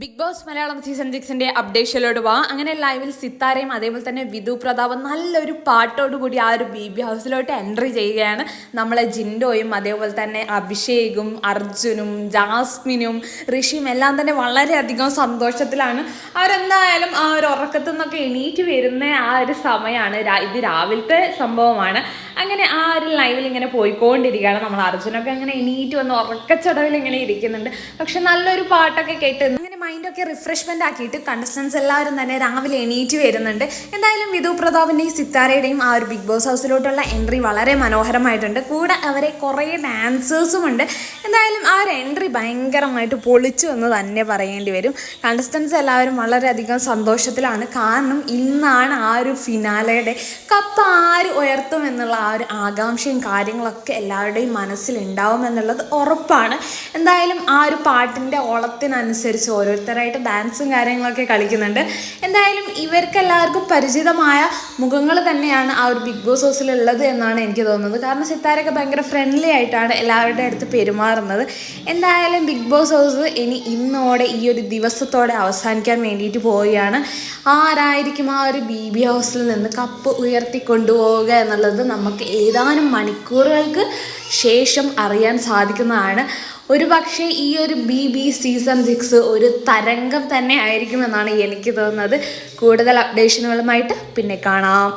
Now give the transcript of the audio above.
Big Boss Malayalam season സിക്സിന്റെ അപ്ഡേഷനിലോട് പോവാം. അങ്ങനെ ലൈവിൽ സിത്താരയും അതേപോലെ തന്നെ വിധു പ്രതാപും നല്ലൊരു പാട്ടോടുകൂടി ആ ഒരു ബി ബി ഹൗസിലോട്ട് എൻട്രി ചെയ്യുകയാണ്. നമ്മളെ ജിൻഡോയും അതേപോലെ തന്നെ അഭിഷേകും അർജുനും ജാസ്മിനും ഋഷിയും എല്ലാം തന്നെ വളരെയധികം സന്തോഷത്തിലാണ്. അവരെന്തായാലും ആ ഒരു ഉറക്കത്തു നിന്നൊക്കെ എണീറ്റ് വരുന്ന ആ ഒരു സമയമാണ് ഇത് രാവിലത്തെ സംഭവമാണ്. അങ്ങനെ ആ ഒരു ലൈവിൽ ഇങ്ങനെ പോയിക്കൊണ്ടിരിക്കുകയാണ്. നമ്മൾ അർജുനൊക്കെ അങ്ങനെ എണീറ്റ് വന്ന് ഉറക്കച്ചടവിൽ ഇങ്ങനെ ഇരിക്കുന്നുണ്ട്. പക്ഷെ നല്ലൊരു പാട്ടൊക്കെ കേട്ട് മൈൻഡൊക്കെ റിഫ്രഷ്മെന്റ് ആക്കിയിട്ട് കണ്ടസ്റ്റൻസ് എല്ലാവരും തന്നെ രാവിലെ എണീറ്റ് വരുന്നുണ്ട്. എന്തായാലും വിധു പ്രതാപിന്റെയും സിത്താരയുടെയും ആ ഒരു ബിഗ് ബോസ് ഹൗസിലോട്ടുള്ള എൻട്രി വളരെ മനോഹരമായിട്ടുണ്ട്. കൂടെ അവരെ കുറേ ഡാൻസേഴ്സും ഉണ്ട്. എന്തായാലും ആ ഒരു എൻട്രി ഭയങ്കരമായിട്ട് പൊളിച്ചു എന്ന് തന്നെ പറയേണ്ടി വരും. കണ്ടസ്റ്റൻസ് എല്ലാവരും വളരെയധികം സന്തോഷത്തിലാണ്. കാരണം ഇന്നാണ് ആ ഒരു ഫിനാലയുടെ കപ്പ് ആര് ഉയർത്തും എന്നുള്ള ആ ഒരു ആകാംക്ഷയും കാര്യങ്ങളൊക്കെ എല്ലാവരുടെയും മനസ്സിലുണ്ടാവും എന്നുള്ളത് ഉറപ്പാണ്. എന്തായാലും ആ ഒരു പാട്ടിന്റെ ഓളത്തിനനുസരിച്ച് ഓരോരുത്തരായിട്ട് ഡാൻസും കാര്യങ്ങളൊക്കെ കളിക്കുന്നുണ്ട്. എന്തായാലും ഇവർക്കെല്ലാവർക്കും പരിചിതമായ മുഖങ്ങൾ തന്നെയാണ് ആ ഒരു ബിഗ് ബോസ് ഹൗസിലുള്ളത് എന്നാണ് എനിക്ക് തോന്നുന്നത്. കാരണം സിത്താരൊക്കെ ഭയങ്കര ഫ്രണ്ട്ലി ആയിട്ടാണ് എല്ലാവരുടെ അടുത്ത് പെരുമാറുന്നത്. എന്തായാലും ബിഗ് ബോസ് ഹൗസ് ഇനി ഇന്നോടെ ഈ ഒരു ദിവസത്തോടെ അവസാനിക്കാൻ വേണ്ടിയിട്ട് പോവുകയാണ്. ആരായിരിക്കും ആ ഒരു ബി ബി ഹൗസിൽ നിന്ന് കപ്പ് ഉയർത്തി കൊണ്ടുപോവുക എന്നുള്ളത് നമുക്ക് ഏതാനും മണിക്കൂറുകൾക്ക് ശേഷം അറിയാൻ സാധിക്കുന്നതാണ്. ഒരു പക്ഷേ ഈ ഒരു ബി ബി സീസൺ സിക്സ് ഒരു തരംഗം തന്നെ ആയിരിക്കുമെന്നാണ് എനിക്ക് തോന്നുന്നത്. കൂടുതൽ അപ്ഡേഷനുകളുമായിട്ട് പിന്നെ കാണാം.